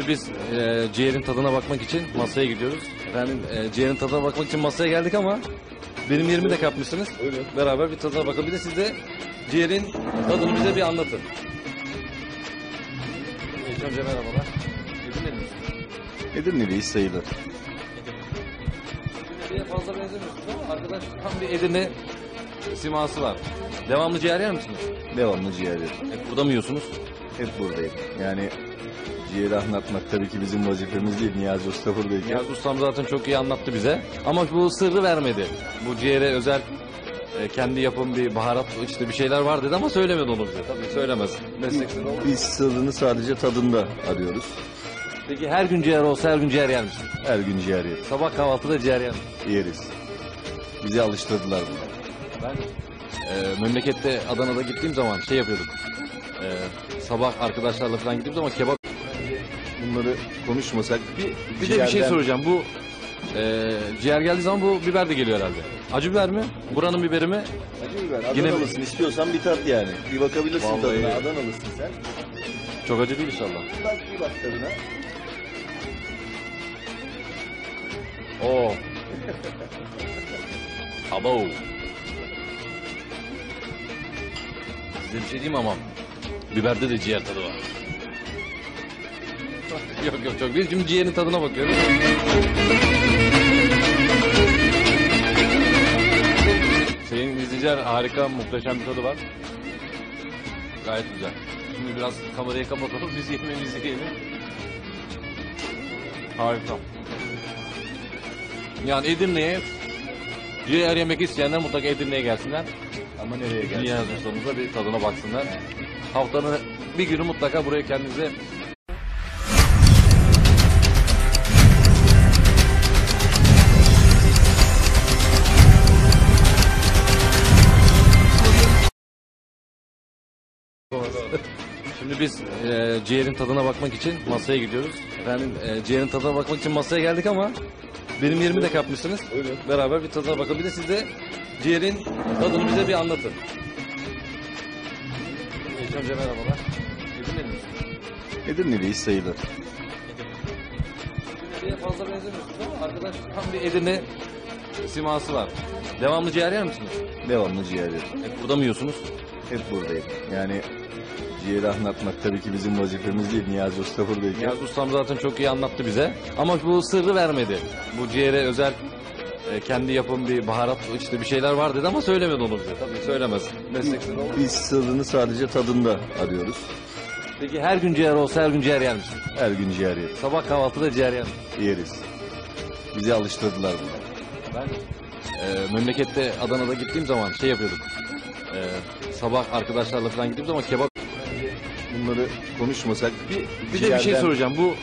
Şimdi biz e, ciğerin tadına bakmak için masaya gidiyoruz. Efendim e, ciğerin tadına bakmak için masaya geldik ama benim yerimi de kapmışsınız. Buyurun. Beraber bir tadına bakalım. Bir de siz de ciğerin tadını bize bir anlatın. İlk önce merhabalar. Edirne miyiz? Edirne'liyiz sayılır. Edirne'ye fazla benzemiyorsunuz ama arkadaş tam bir Edirne siması var. Devamlı ciğer yer misiniz? Devamlı ciğer yerim. Hep burada mı yiyorsunuz? Hep buradayım. Yani ciğeri anlatmak tabii ki bizim vazifemiz değil. Niyazi Usta buradayken. Niyazi Ustam zaten çok iyi anlattı bize. Ama bu sırrı vermedi. Bu ciğere özel e, kendi yapım bir baharat işte bir şeyler var dedi ama söylemedi onu bize. Tabii söylemez. Meslek sırrı olmaz. Biz sırrını sadece tadında arıyoruz. Peki her gün ciğer olsa her gün ciğer yer misin? Her gün ciğer yeriz. Sabah kahvaltıda ciğer yer misin? Yeriz. Bizi alıştırdılar buna. Ben e, memlekette Adana'da gittiğim zaman şey yapıyorduk. E, sabah arkadaşlarla falan gittiğim zaman kebap. Bunları konuşmasak Bir, bir de bir şey ciğerden- soracağım. Bu e, ciğer geldiği zaman bu biber de geliyor herhalde. Acı biber mi? Buranın biberi mi? Acı biber. Yine- Adanalısın istiyorsan bir tat yani. Bir bakabilirsin Vallahi- tadına. Adanalısın sen. Çok acı değil inşallah. Bak bir bak tadına. Oo. Abo. Size bir şey diyeyim ama biberde de ciğer tadı var. yok yok çok. Biz şimdi ciğerin tadına bakıyoruz. Sayın izleyiciler harika muhteşem bir tadı var. Gayet güzel. Şimdi biraz kamerayı kapatalım biz yemeğimizi yiyelim. Harika. Yani Edirne'ye ciğer yemek isteyenler mutlaka Edirne'ye gelsinler. Ama nereye? Ciğer ustamıza bir tadına baksınlar. Haftanın bir günü mutlaka buraya kendinize Şimdi biz e, ciğerin tadına bakmak için masaya gidiyoruz. Efendim e, ciğerin tadına bakmak için masaya geldik ama benim yerimi de kapmışsınız. Buyurun. Beraber bir tadına bakalım. Bir de siz de ciğerin tadını bize bir anlatın. İlk önce merhabalar. Edirne miyiz? Edirne'liyiz sayılır. Edirne'ye fazla benzemiyorsunuz ama arkadaş tam bir Edirne siması var. Devamlı ciğer yer misiniz? Devamlı ciğer yerim. Hep burada mı yiyorsunuz? Hep buradayım. Yani ciğeri anlatmak tabii ki bizim vazifemiz değil. Niyazi Usta buradayken. Niyazi Ustam zaten çok iyi anlattı bize. Ama bu sırrı vermedi. Bu ciğere özel e, kendi yapım bir baharat işte bir şeyler var dedi ama söylemedi onu bize. Tabii söylemez. Meslek sırrı olmaz. Biz sırrını sadece tadında arıyoruz. Peki her gün ciğer olsa her gün ciğer yer misin? Her gün ciğer yeriz. Sabah kahvaltıda ciğer yer misin? Yeriz. Bizi alıştırdılar buna. Ben e, memlekette Adana'da gittiğim zaman şey yapıyorduk. E, sabah arkadaşlarla falan gittiğim zaman kebap. Bunları konuşmasak Bir, bir de bir şey ciğerden- soracağım. Bu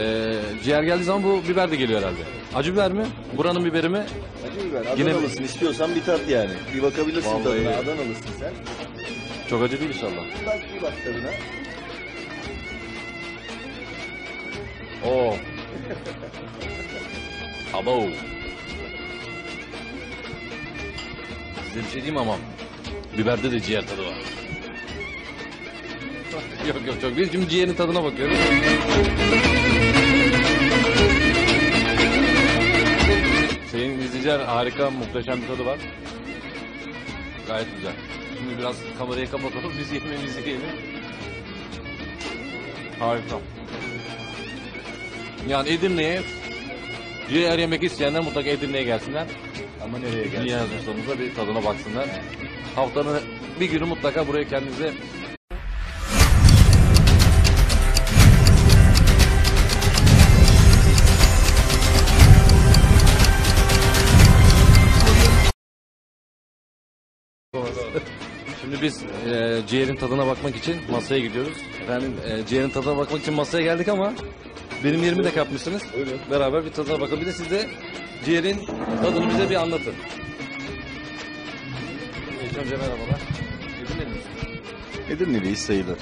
e, ciğer geldiği zaman bu biber de geliyor herhalde. Acı biber mi? Buranın biberi mi? Acı biber. Yine- Adanalısın istiyorsan bir tat yani. Bir bakabilirsin Vallahi- tadına. Adanalısın sen. Çok acı değil inşallah. Bak bir bak tadına. Oo. Abo. Size bir şey diyeyim ama biberde de ciğer tadı var. yok yok çok. Biz şimdi ciğerin tadına bakıyoruz. Sayın izleyiciler harika muhteşem bir tadı var. Gayet güzel. Şimdi biraz kamerayı kapatalım biz yemeğimizi yiyelim. Harika. Yani Edirne'ye ciğer yemek isteyenler mutlaka Edirne'ye gelsinler. Ama nereye gelsin? Ustamıza bir tadına baksınlar. Haftanın bir günü mutlaka buraya kendinize Şimdi biz e, ciğerin tadına bakmak için masaya gidiyoruz. Efendim e, ciğerin tadına bakmak için masaya geldik ama benim yerimi de kapmışsınız. Buyurun. Beraber bir tadına bakalım. Bir de siz de ciğerin tadını bize bir anlatın. İlk önce merhabalar. Edirne miyiz? Edirne'liyiz sayılır.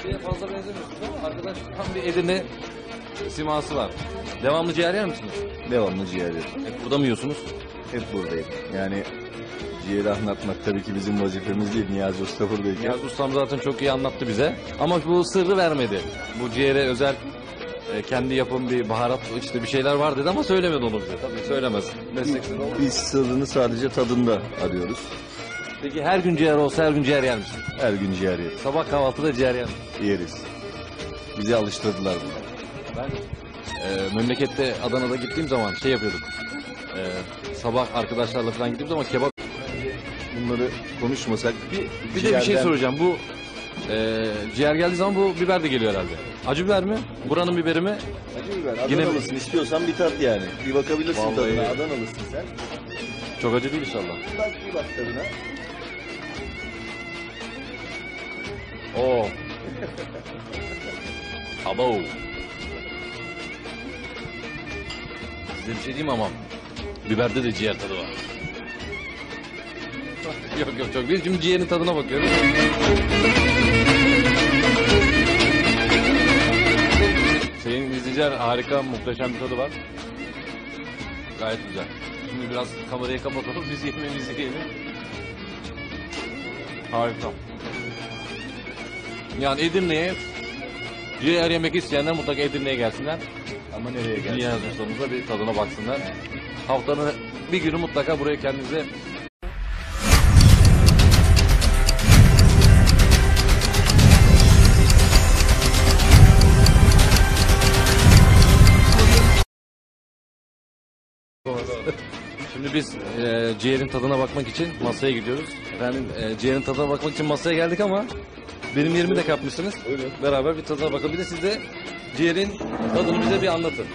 Edirne'ye fazla benzemiyorsunuz ama arkadaş tam bir Edirne siması var. Devamlı ciğer yer misiniz? Devamlı ciğer yerim. Hep burada mı yiyorsunuz? Hep buradayım. Yani ciğeri anlatmak tabii ki bizim vazifemiz değil. Niyazi Usta buradayken. Niyazi Ustam zaten çok iyi anlattı bize. Ama bu sırrı vermedi. Bu ciğere özel e, kendi yapım bir baharat işte bir şeyler var dedi ama söylemedi onu bize. Tabii söylemez. Meslek sırrı oldu. Biz sırrını sadece tadında arıyoruz. Peki her gün ciğer olsa her gün ciğer yer misin? Her gün ciğer yeriz. Sabah kahvaltıda ciğer yer misin? yeriz. Bizi alıştırdılar buna. Ben e, memlekette Adana'da gittiğim zaman şey yapıyorduk. E, sabah arkadaşlarla falan gittiğim zaman kebap. Bunları konuşmasak Bir, bir de bir şey ciğerden- soracağım. Bu e, ciğer geldiği zaman bu biber de geliyor herhalde. Acı biber mi? Buranın biberi mi? Acı biber. Yine- Adanalısın istiyorsan bir tat yani. Bir bakabilirsin Vallahi. tadına. Adanalısın sen. Çok acı değil inşallah. Bir bak bir bak tadına. Oo. Abo. Size bir şey diyeyim ama biberde de ciğer tadı var. Yok yok çok değil. Şimdi ciğerin tadına bakıyoruz. Sayın izleyiciler harika muhteşem bir tadı var. Gayet güzel. Şimdi biraz kamerayı kapatalım. Biz yemeğimizi yiyelim. Harika. Yani Edirne'ye ciğer yemek isteyenler mutlaka Edirne'ye gelsinler. Ama nereye gelsin? Ustamıza bir tadına baksınlar. Haftanın bir günü mutlaka buraya kendinize Şimdi biz e, ciğerin tadına bakmak için masaya gidiyoruz. Efendim e, ciğerin tadına bakmak için masaya geldik ama benim yerimi de kapmışsınız. Öyle. Beraber bir tadına bakalım. Bir de siz de ciğerin tadını bize bir anlatın.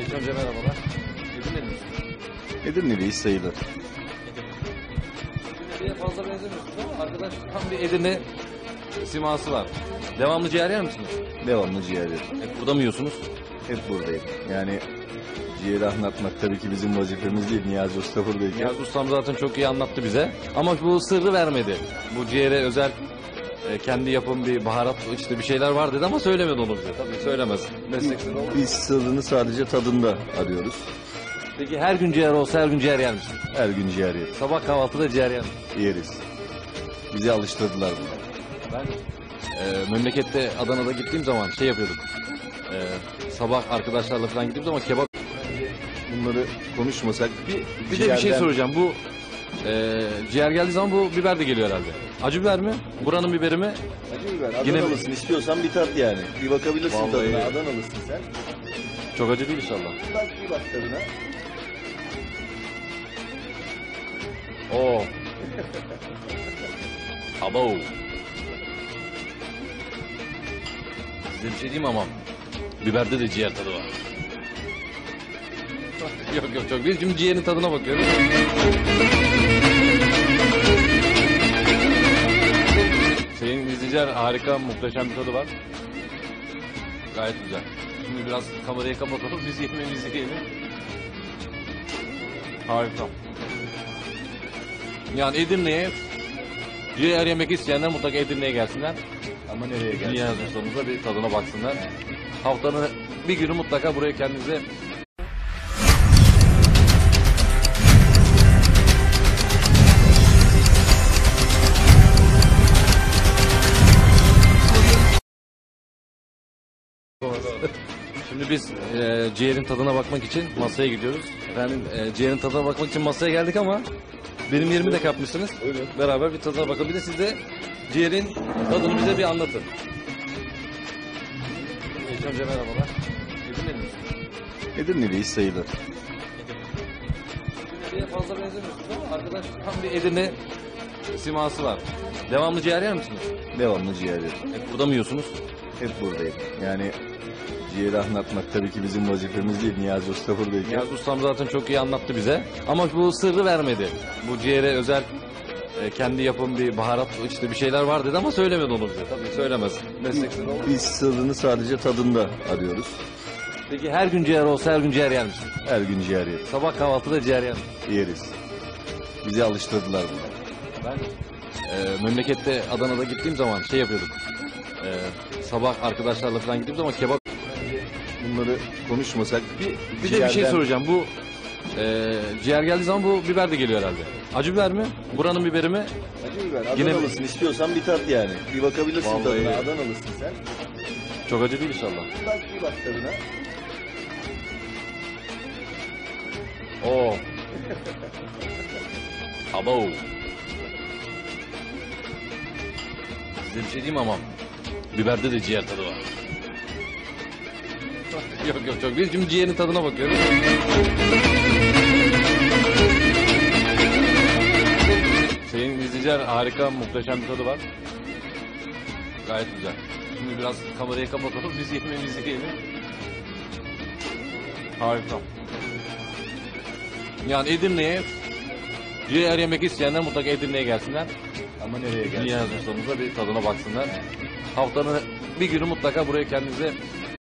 İlk önce merhabalar. Edirne'li misiniz? Edirne'liyiz sayılır. Edirne'ye fazla benzemiyorsunuz ama arkadaş tam bir Edirne siması var. Devamlı ciğer yer misiniz? Devamlı ciğer yeriz. Hep burada mı yiyorsunuz? Hep buradayım. Yani ciğeri anlatmak tabii ki bizim vazifemiz değil. Niyazi Usta buradayken. Niyazi Ustam zaten çok iyi anlattı bize. Ama bu sırrı vermedi. Bu ciğere özel e, kendi yapım bir baharat işte bir şeyler var dedi ama söylemedi onu bize. Tabii söylemez. Meslek sırrı. Biz sırrını sadece tadında arıyoruz. Peki her gün ciğer olsa her gün ciğer yer misin? Her gün ciğer yeriz. Sabah kahvaltıda ciğer yer misin? yeriz. Bizi alıştırdılar buna. Ben e, memlekette Adana'da gittiğim zaman şey yapıyorduk. E, sabah arkadaşlarla falan gittiğim zaman kebap. Bunları konuşmasak Bir, bir de bir şey ciğerden- soracağım. Bu e, ciğer geldiği zaman bu biber de geliyor herhalde. Acı biber mi? Buranın biberi mi? Acı biber. Yine- Adanalısın istiyorsan bir tat yani. Bir bakabilirsin Vallahi. tadına. Adanalısın sen. Çok acı değil inşallah. Bir bak bir bak tadına. Oo. Abo. Size bir şey diyeyim ama biberde de ciğer tadı var. yok yok çok değil. Şimdi ciğerin tadına bakıyoruz. Sayın izleyiciler harika muhteşem bir tadı var. Gayet güzel. Şimdi biraz kamerayı kapatalım. Biz yemeğimizi yiyelim. Harika. Yani Edirne'ye ciğer yemek isteyenler mutlaka Edirne'ye gelsinler. Ama nereye gelsin? Ustamıza bir tadına baksınlar. Haftanın bir günü mutlaka buraya kendinize Şimdi biz e, ciğerin tadına bakmak için masaya gidiyoruz. Efendim e, ciğerin tadına bakmak için masaya geldik ama benim yerimi de kapmışsınız. Öyle. Beraber bir tadına bakalım. Bir de siz de ciğerin tadını bize bir anlatın. İlk önce merhabalar. Edirne'li misiniz? Edirne'liyiz sayılır. Edirne'ye fazla benzemiyorsunuz ama arkadaş tam bir Edirne siması var. Devamlı ciğer yer misiniz? Devamlı ciğer yeriz. Hep burada mı yiyorsunuz? Hep buradayım. Yani ciğeri anlatmak tabii ki bizim vazifemiz değil. Niyazi Usta buradayken. Niyazi Ustam zaten çok iyi anlattı bize. Ama bu sırrı vermedi. Bu ciğere özel e, kendi yapım bir baharat işte bir şeyler var dedi ama söylemedi onu bize. Tabii söylemez. Meslek sırrı oldu. Biz sırrını sadece tadında arıyoruz. Peki her gün ciğer olsa her gün ciğer yer misin? Her gün ciğer yeriz. Sabah kahvaltıda ciğer yer misin? yeriz. Bizi alıştırdılar buna. Ben e, memlekette Adana'da gittiğim zaman şey yapıyorduk. E, sabah arkadaşlarla falan gittiğim zaman kebap. Bunları konuşmasak Bir, bir de bir şey ciğerden- soracağım. Bu Ee, ciğer geldiği zaman bu biber de geliyor herhalde. Acı biber mi? Buranın biberi mi? Acı biber. Yine? Adanalısın istiyorsan bir tat yani. Bir bakabilirsin Vallahi. tadına. Adanalısın sen. Çok acı değil inşallah. Bir bak bir bak tadına. Oo. Abo. Size bir şey diyeyim ama biberde de ciğer tadı var. Yok yok çok. Biz şimdi ciğerin tadına bakıyoruz. Sayın izleyiciler harika muhteşem bir tadı var. Gayet güzel. Şimdi biraz kamerayı kapatalım biz yemeğimizi yiyelim. Harika. Yani Edirne'ye ciğer yemek isteyenler mutlaka Edirne'ye gelsinler. Ama nereye gelsin? Dünya bir tadına baksınlar. Haftanın bir günü mutlaka buraya kendinize